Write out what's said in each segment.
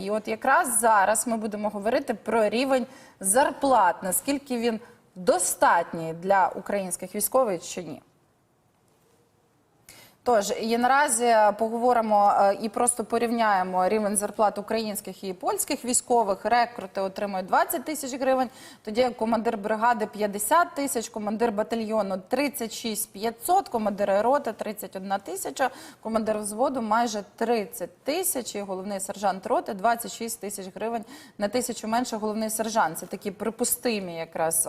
І от якраз зараз ми будемо говорити про рівень зарплат, наскільки він достатній для українських військових чи ні. Тож і наразі поговоримо е, і просто порівняємо рівень зарплат українських і польських військових. Рекрути отримують 20 тисяч гривень. Тоді командир бригади 50 тисяч, командир батальйону 36 500, командир роти 31 тисяча, командир взводу майже 30 тисяч. І головний сержант роти 26 тисяч гривень на тисячу менше. Головний сержант. Це такі припустимі, якраз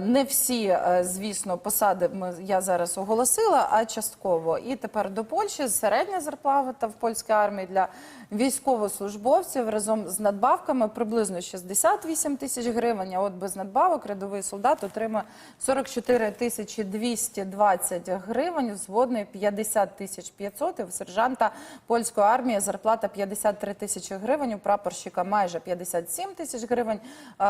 не всі, е, звісно, посади я зараз оголосила, а частково. І тепер до Польщі середня зарплата в польській армії для військовослужбовців разом з надбавками приблизно 68 тисяч гривень. А от без надбавок рядовий солдат отримає 44 тисячі 220 гривень, взводний 50 тисяч 500, і в сержанта польської армії зарплата 53 тисячі гривень, у прапорщика майже 57 тисяч гривень. Е,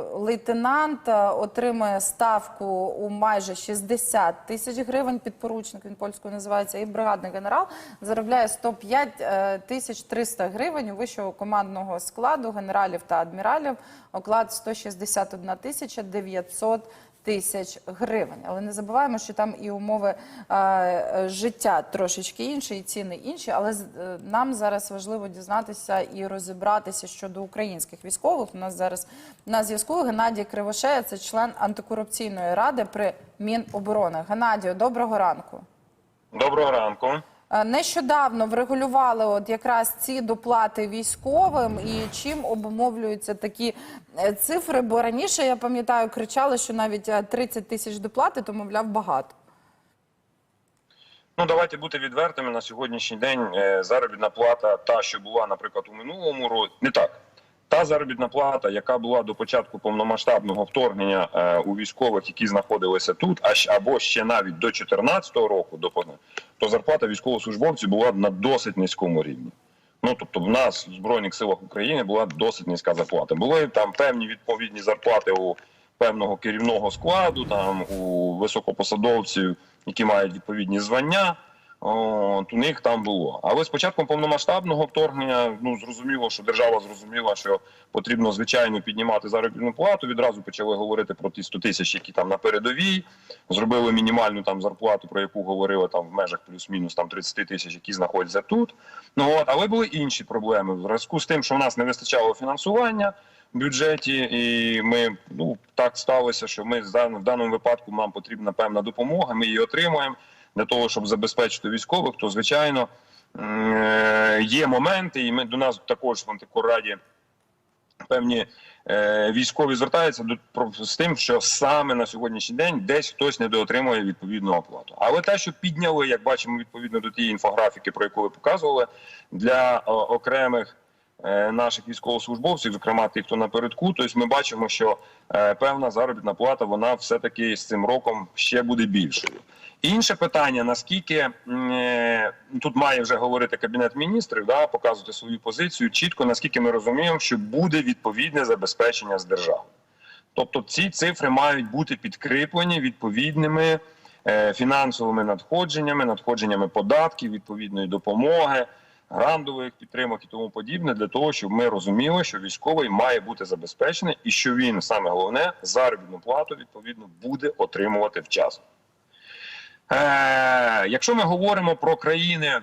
Лейтенант е, отримує ставку у майже 60 тисяч гривень, підпоручник він польською називається, і бригадний генерал заробляє 105 е, тисяч 300 гривень у вищого командного складу генералів та адміралів. Оклад 161 тисяча 900 тисяч гривень. Але не забуваємо, що там і умови е, життя трошечки інші, і ціни інші. Але е, нам зараз важливо дізнатися і розібратися щодо українських військових. У нас зараз на зв'язку Геннадій Кривошея, це член антикорупційної ради при Міноборони. Геннадію, доброго ранку. Доброго ранку. Е, Нещодавно врегулювали от якраз ці доплати військовим і чим обумовлюються такі е, цифри. Бо раніше я пам'ятаю, кричали, що навіть е, 30 тисяч доплати, то мовляв багато. Ну давайте бути відвертими на сьогоднішній день. е, Заробітна плата, та що була, наприклад, у минулому році, не так. Та заробітна плата, яка була до початку повномасштабного вторгнення е, у військових, які знаходилися тут, а щ- або ще навіть до 2014 року, до то зарплата військовослужбовців була на досить низькому рівні. Ну тобто, в нас в збройних силах України була досить низька зарплата. Були там певні відповідні зарплати у певного керівного складу, там у високопосадовців, які мають відповідні звання. От, у них там було. Але з початком повномасштабного вторгнення, ну зрозуміло, що держава зрозуміла, що потрібно звичайно піднімати заробітну плату. Відразу почали говорити про ті 100 тисяч, які там на передовій. Зробили мінімальну там зарплату, про яку говорили там в межах плюс-мінус там 30 тисяч, які знаходяться тут. Ну от, але були інші проблеми в зв'язку з тим, що в нас не вистачало фінансування в бюджеті, і ми ну так сталося, що ми в даному- випадку нам потрібна певна допомога. Ми її отримуємо для того, щоб забезпечити військових. То звичайно е, є моменти, і ми до нас також в антикораді певні е, військові звертаються до з тим, що саме на сьогоднішній день десь хтось недоотримує відповідну оплату. Але те, що підняли, як бачимо, відповідно до тієї інфографіки, про яку ви показували, для окремих наших військовослужбовців, зокрема тих, хто напередку, тобто ми бачимо, що е, певна заробітна плата вона все таки з цим роком ще буде більшою. Інше питання: наскільки е, тут має вже говорити кабінет міністрів, да, показувати свою позицію чітко, наскільки ми розуміємо, що буде відповідне забезпечення з держави. Тобто ці цифри мають бути підкріплені відповідними е, фінансовими надходженнями, надходженнями податків, відповідної допомоги, грандових підтримок і тому подібне, для того, щоб ми розуміли, що військовий має бути забезпечений і що він саме головне заробітну плату відповідно буде отримувати вчасно. Е, якщо ми говоримо про країни,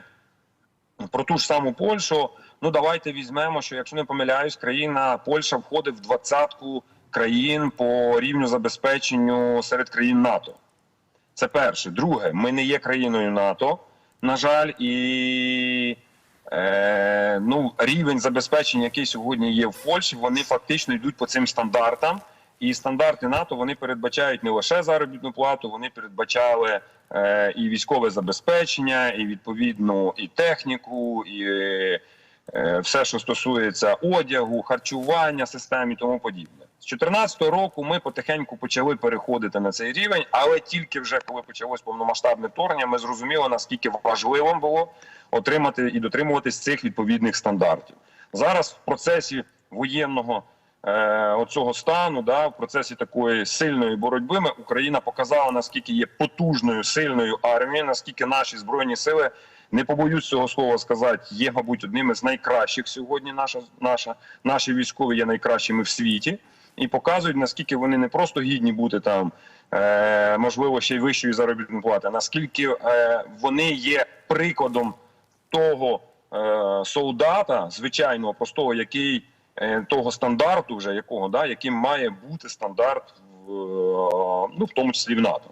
про ту ж саму Польщу, ну давайте візьмемо, що якщо не помиляюсь, країна Польща входить в двадцятку країн по рівню забезпеченню серед країн НАТО. Це перше. Друге, ми не є країною НАТО, на жаль, і е, ну, рівень забезпечення, який сьогодні є в Польщі, вони фактично йдуть по цим стандартам. І стандарти НАТО вони передбачають не лише заробітну плату, вони передбачали е, і військове забезпечення, і відповідну і техніку, і е, все, що стосується одягу, харчування, систем і тому подібне. З 2014 року ми потихеньку почали переходити на цей рівень, але тільки вже коли почалось повномасштабне вторгнення, ми зрозуміли наскільки важливим було отримати і дотримуватись цих відповідних стандартів. Зараз в процесі воєнного е, оцього стану, да, в процесі такої сильної боротьби, ми Україна показала наскільки є потужною сильною армією, наскільки наші збройні сили не побоюсь цього слова сказати, є, мабуть, одним із найкращих сьогодні. Наша наша наші військові є найкращими в світі і показують наскільки вони не просто гідні бути там, е, можливо, ще й вищої заробітної плати, наскільки е, вони є прикладом того е, солдата, звичайного простого, який того стандарту, вже якого да, яким має бути стандарт в, ну в тому числі в НАТО.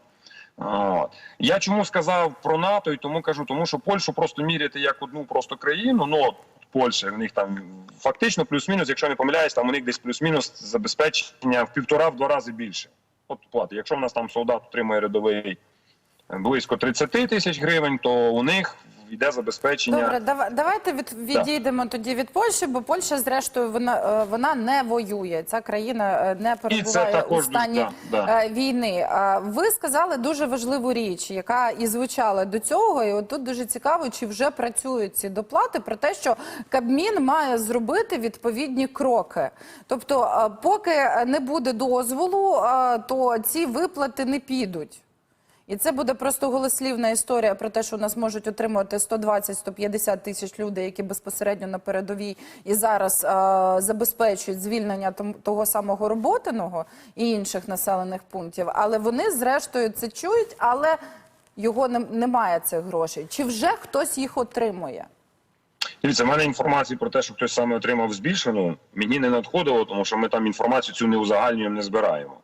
Я чому сказав про НАТО і тому кажу, тому що Польщу просто міряти як одну просто країну. Ну Польща в них там фактично плюс-мінус, якщо не помиляюсь, там у них десь плюс-мінус забезпечення в півтора-в два рази більше. От плати. Якщо в нас там солдат отримує рядовий е, близько 30 тисяч гривень, то у них йде забезпечення. Добре, дава- давайте від, відійдемо тоді від Польщі, бо Польща, зрештою, вона, е, вона не воює. Ця країна е, не перебуває у стані дуже- да, да. е, війни. А Ви сказали дуже важливу річ, яка і звучала до цього. І от тут дуже цікаво, чи вже працюють ці доплати про те, що Кабмін має зробити відповідні кроки. Тобто, е, поки не буде дозволу, е, то ці виплати не підуть. І це буде просто голослівна історія про те, що нас можуть отримувати 120-150 тисяч людей, які безпосередньо на передовій і зараз е, забезпечують звільнення того самого роботиного і інших населених пунктів. Але вони зрештою це чують, але його не, немає цих грошей. Чи вже хтось їх отримує? Дивіться, в мене інформації про те, що хтось саме отримав збільшену, мені не надходило, тому що ми там інформацію цю не узагальнюємо, не збираємо.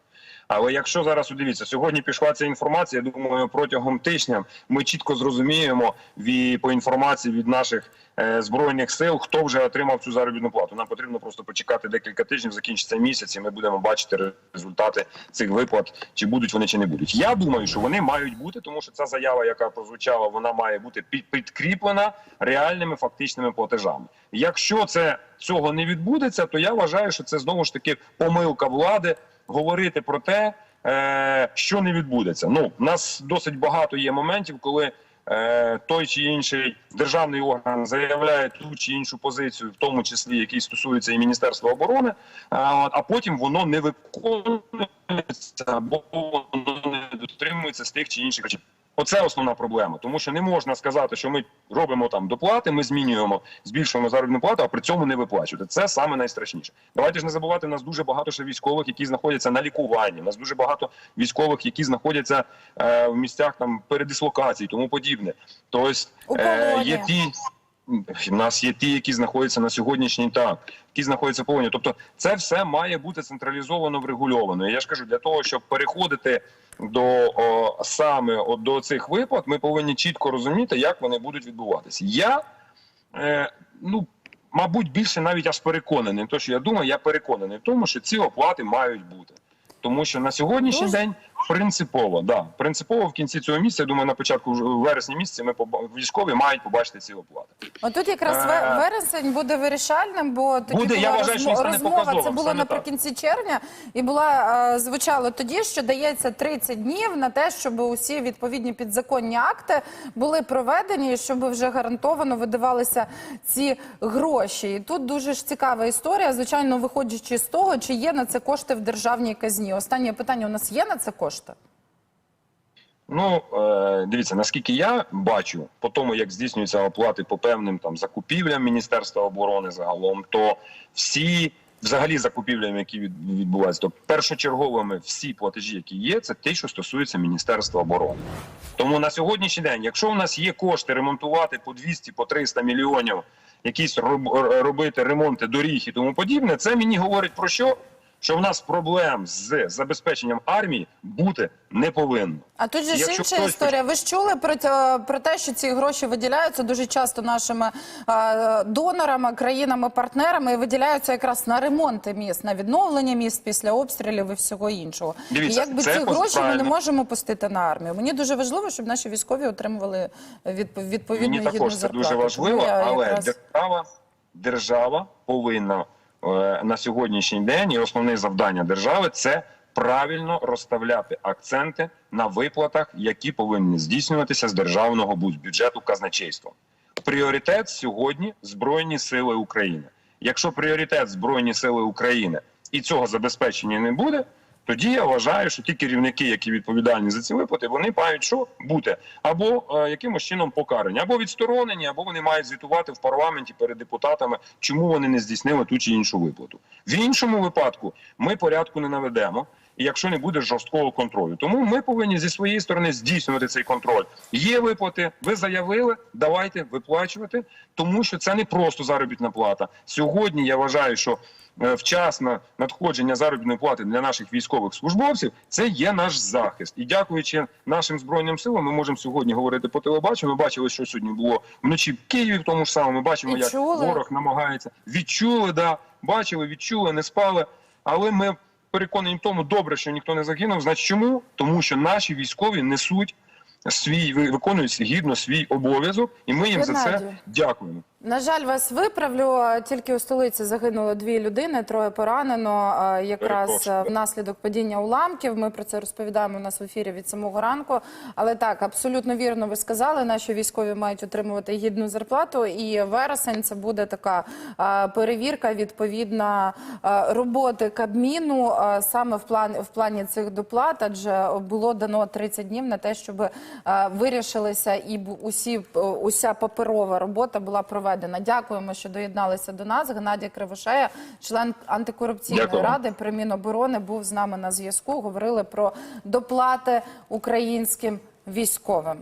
Але якщо зараз дивіться, сьогодні пішла ця інформація, я думаю, протягом тижня ми чітко зрозуміємо ві- по інформації від наших е, збройних сил, хто вже отримав цю заробітну плату. Нам потрібно просто почекати декілька тижнів, закінчиться місяць, і ми будемо бачити результати цих виплат, чи будуть вони, чи не будуть. Я думаю, що вони мають бути, тому що ця заява, яка прозвучала, вона має бути під- підкріплена реальними фактичними платежами. Якщо це цього не відбудеться, то я вважаю, що це знову ж таки помилка влади говорити про те, е, що не відбудеться. Ну, у нас досить багато є моментів, коли е, той чи інший державний орган заявляє ту чи іншу позицію, в тому числі який стосується і Міністерства оборони, а, а потім воно не виконується або воно не дотримується з тих чи інших речей. Оце основна проблема, тому що не можна сказати, що ми робимо там доплати, ми змінюємо, збільшуємо заробітну плату, а при цьому не виплачувати. Це саме найстрашніше. Давайте ж не забувати, у нас дуже багато ще військових, які знаходяться на лікуванні. У нас дуже багато військових, які знаходяться е, в місцях там передислокації, тому подібне. Тобто е, є ті. В нас є ті, які знаходяться на сьогоднішній так, які знаходяться в полоні. Тобто, це все має бути централізовано врегульовано. І я ж кажу, для того, щоб переходити до о, саме от, до цих виплат, ми повинні чітко розуміти, як вони будуть відбуватися. Я е, ну. Мабуть, більше навіть аж переконаний. То, що я думаю, я переконаний в тому, що ці оплати мають бути. Тому що на сьогоднішній день принципово, да, принципово в кінці цього місяця, я думаю, на початку вересня місяця ми військові мають побачити ці оплати. Отут якраз Е, вересень буде вирішальним, бо тоді Буде, була я вважаю, що розмо- він розмова. Це було саме так. наприкінці червня, і була е, звучало тоді, що дається 30 днів на те, щоб усі відповідні підзаконні акти були проведені, і щоб вже гарантовано видавалися ці гроші. І тут дуже ж цікава історія. Звичайно, виходячи з того, чи є на це кошти в державній казні. Останнє питання: у нас є на це кошти? Ну е, дивіться, наскільки я бачу, по тому як здійснюються оплати по певним там закупівлям Міністерства оборони загалом, то всі взагалі закупівлями, які відбуваються, то першочерговими всі платежі, які є, це ті, що стосуються Міністерства оборони. Тому на сьогоднішній день, якщо у нас є кошти ремонтувати по 200, по 300 мільйонів, якісь робити ремонти доріг і тому подібне, це мені говорить про що? Що в нас проблем з забезпеченням армії бути не повинно. А тут же ж Якщо інша хтось історія. Ви ж чули про, про те, що ці гроші виділяються дуже часто нашими е, донорами, країнами-партнерами і виділяються якраз на ремонти міст, на відновлення міст після обстрілів і всього іншого. Дивіться, і якби ці гроші ми не можемо пустити на армію. Мені дуже важливо, щоб наші військові отримували відпо- відповідну Мені гідну також це зарплату. дуже важливо, я але якраз- держава, держава повинна на сьогоднішній день і основне завдання держави це правильно розставляти акценти на виплатах, які повинні здійснюватися з державного бюджету казначейства. Пріоритет сьогодні Збройні Сили України. Якщо пріоритет Збройні Сили України і цього забезпечення не буде, Тоді я вважаю, що ті керівники, які відповідальні за ці виплати, вони мають що бути або е, якимось чином покарані, або відсторонені, або вони мають звітувати в парламенті перед депутатами, чому вони не здійснили ту чи іншу виплату. В іншому випадку ми порядку не наведемо. І якщо не буде жорсткого контролю, тому ми повинні зі своєї сторони здійснювати цей контроль. Є виплати, ви заявили, давайте виплачувати, тому що це не просто заробітна плата. Сьогодні я вважаю, що е, вчасне надходження заробітної плати для наших військових службовців це є наш захист. І дякуючи нашим збройним силам, ми можемо сьогодні говорити по телебаченню. Ми бачили, що сьогодні було вночі в Києві, в тому ж самому. Ми бачимо, І як ворог намагається. Відчули, да, бачили, відчули, не спали. Але ми переконані в тому, добре, що ніхто не загинув. Значить, чому? Тому що наші військові несуть свій ви- виконують гідно свій обов'язок, і ми їм за це дякуємо. На жаль, вас виправлю. Тільки у столиці загинуло дві людини, троє поранено. е, Якраз е, внаслідок падіння уламків. Ми про це розповідаємо у нас в ефірі від самого ранку. Але так, абсолютно вірно ви сказали. Наші військові мають отримувати гідну зарплату. І вересень це буде така е, перевірка відповідна роботи Кабміну саме в плані в плані цих доплат, адже було дано 30 днів на те, щоб вирішилися і усі уся паперова робота була проведена. Дякуємо, що доєдналися до нас. Геннадій Кривошея, член антикорупційної Дякую. ради при Міноборони, був з нами на зв'язку. Говорили про доплати українським військовим.